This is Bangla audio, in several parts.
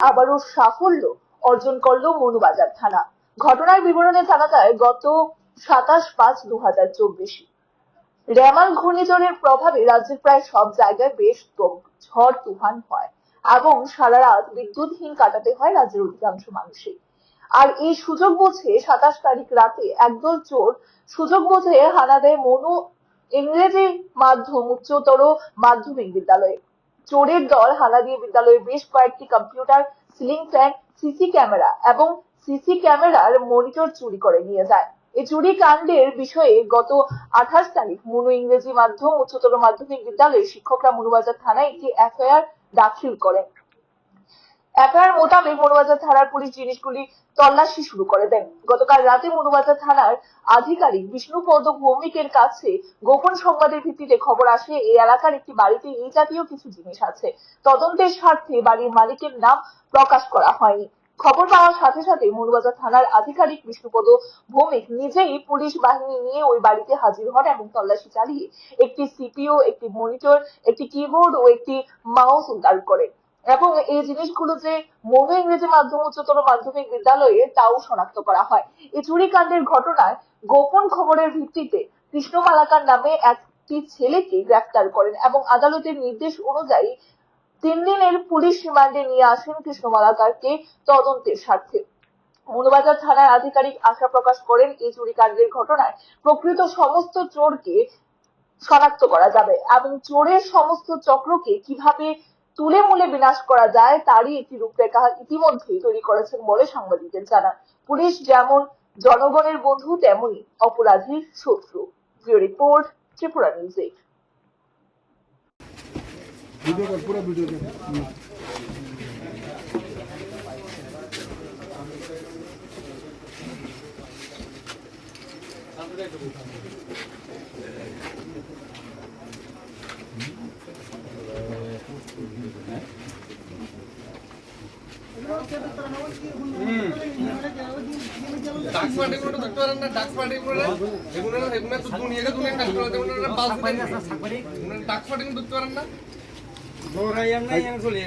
আবারও সাফল্য অর্জন করল মনুবাজার থানা। ঘটনার বিবরণে জানা যায়, গত সাতাশ পাঁচ দু হাজার চব্বিশ রেমাল ঘূর্ণিঝড়ের প্রভাবে রাজ্যের প্রায় সব জায়গায় বেশ ঝড়, তুফান হয় এবং সারা রাত বিদ্যুৎহীন কাটাতে হয় রাজ্যের অধিকাংশ মানুষের আর এই সুযোগ বুঝে সাতাশ তারিখ রাতে একদল চোর সুযোগ বুঝে হানা দেয় মনু ইংরেজি মাধ্যম উচ্চতর মাধ্যমিক বিদ্যালয়ে। চোরের দল হানা দিয়ে বিদ্যালয়ের বেশ কয়েকটি computer ceiling fan CC camera এবং সিসি ক্যামেরার মনিটর চুরি করে নিয়ে যায়। এই চুরি কাণ্ডের বিষয়ে গত আঠাশ তারিখ মনু ইংরেজি মাধ্যম উচ্চতর মাধ্যমিক বিদ্যালয়ের শিক্ষকরা মনুবাজার থানায় একটি এফআইআর দাখিল করেন। এফআইআর মোতাবেক মনুবাজার থানার পুলিশ জিনিসগুলি তল্লাশি শুরু করে দেন। গতকাল রাতে মনুবাজার থানার আধিকারিক বিষ্ণুপদ ভৌমিকের কাছে গোপন সংবাদের ভিত্তিতে খবর আসে, এই এলাকার একটি বাড়িতে এই জাতীয় কিছু জিনিস আছে। তদন্তের স্বার্থে বাড়ির মালিকের নাম প্রকাশ করা হয়নি। খবর পাওয়ার সাথে সাথে মনুবাজার থানার আধিকারিক বিষ্ণুপদ ভৌমিক নিজেই পুলিশ বাহিনী নিয়ে ওই বাড়িতে হাজির হন এবং তল্লাশি চালিয়ে একটি সিপিও একটি মনিটর, একটি কিবোর্ড ও একটি মাউস উদ্ধার করেন। এবং এই জিনিসগুলো যে মনু ইংরেজি মাধ্যম, উচ্চতর মাধ্যমিক বিদ্যালয়ে তাও শনাক্ত করা হয়। এই চুরিকাণ্ডের ঘটনায় গোপন খবরের ভিত্তিতে কৃষ্ণ মালাকার নামে একটি ছেলেকে গ্রেফতার করেন এবং আদালতের নির্দেশ অনুযায়ী তিন দিনের পুলিশ রিমান্ডে নিয়ে আসেন কৃষ্ণ মালাকারকে তদন্তের স্বার্থে। মনুবাজার থানার আধিকারিক আশা প্রকাশ করেন, এই চুরিকাণ্ডের ঘটনায় প্রকৃত সমস্ত চোরকে শনাক্ত করা যাবে এবং চোরের সমস্ত চক্রকে কীভাবে তুলে মূলে বিনাশ করা যায়, তারই একটি রূপরেখা ইতিমধ্যেই তৈরি করেছেন বলে সাংবাদিকদের জানান। পুলিশ যেমন জনগণের বন্ধু, তেমনি অপরাধীর শত্রু। ব্যুরো রিপোর্ট, ত্রিপুরা নিউজে ভিডিও কর পুরো ভিডিও কর ডাক্স পার্টি করে দেখতে পারেন না ডাক্স পার্টি করে এগুলো এগুলো তো দুনিয়াকে দুনিয়া কাজ করে এগুলো পাস এগুলো ডাক্স পার্টি দেখতে পারেন না। দৌড়াইয়াম নাই আমি চলে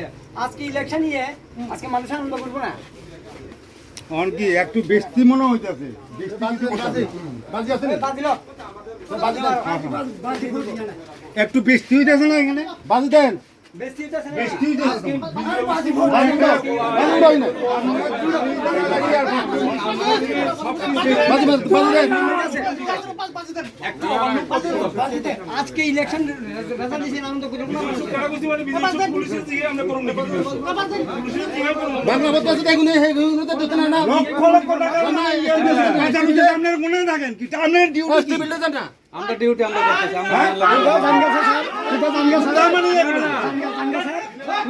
আজকে ইলেকশন ইয়ে আজকে মানুষ আনন্দ করব না। একটু বেশি মনে হইতাছে? একটু বেশি হইতাছে না এখানে? বাজি দেন। আজকে ইলেকশন রেজাল্ট দিয়েছেন আনন্দ মনে আমরা ডিউটি আমরা করতেছি আমরা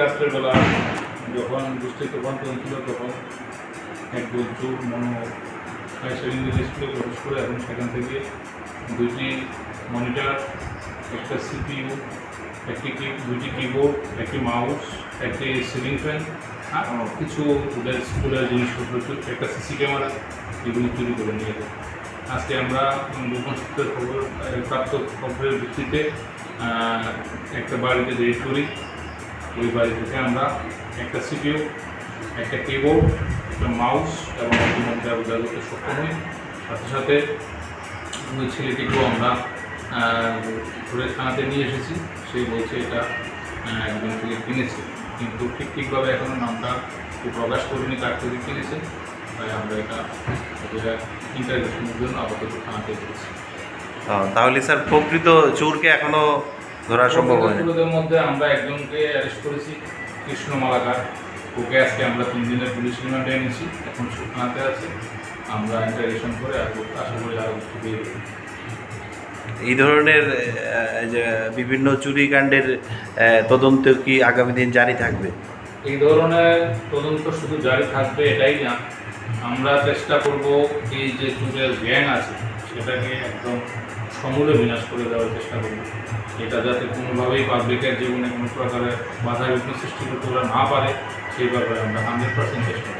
রাত্রেবেলা যখন বৃষ্টি তুফান চলছিল তখন একদল চোর মনো সেকেন্ডারি স্কুলে প্রবেশ সেখান থেকে দুইটি মনিটর, একটা সিপিইউ, একটি কি, দুইটি কিবোর্ড, একটি মাউস, একটি সিলিং ফ্যান কিছু ওদের স্কুলের জিনিসপত্র, একটা সিসি ক্যামেরা, এগুলি চুরি করে নিয়ে যায় আজকে আমরা গোপন সূত্রের খবর প্রাপ্ত খবরের ভিত্তিতে একটা বাড়িতে রেড করি। ওই বাড়ি থেকে আমরা একটা সিপিইউ, একটা কিবোর্ড একটা মাউস এবং মনিটর উদ্ধার করতে সক্ষম হই, সাথে সাথে ওই ছেলেটিকেও আমরা ধরে থানাতে নিয়ে এসেছি। সে বলছে এটা একজন থেকে কিনেছে। কিন্তু ঠিক ঠিকভাবে এখনও নামটা প্রকাশ করিনি কার থেকে কিনেছে। তাই আমরা এটা এটা ইন্টারভিউশনের জন্য আপাতত থানাতে এসেছি। তাহলে স্যার প্রকৃত চোরকে এখনও ধরা সম্ভব হয়নি? চোরদের মধ্যে আমরা একজনকে অ্যারেস্ট করেছি কৃষ্ণ মালাকার ওকে আজকে আমরা তিন দিনের পুলিশ রিমান্ডে এনেছি এখন সুখানাতে আছে। আমরা ইন্টারভিউশন করে আর আশা করি আরও এই ধরনের যে বিভিন্ন চুরিকাণ্ডের তদন্ত কি আগামী দিন জারি থাকবে? এই ধরনের তদন্ত শুধু জারি থাকবে এটাই না। আমরা চেষ্টা করব এই যে চুলের জ্ঞান আছে, সেটাকে একদম সমূলে বিনাশ করে দেওয়ার চেষ্টা করব। এটা যাতে কোনোভাবেই পাবলিকের জীবনে কোনো প্রকারের বাধা বিঘ্ন সৃষ্টি করতে না পারে, সেই ব্যাপারে আমরা হান্ড্রেড পার্সেন্ট চেষ্টা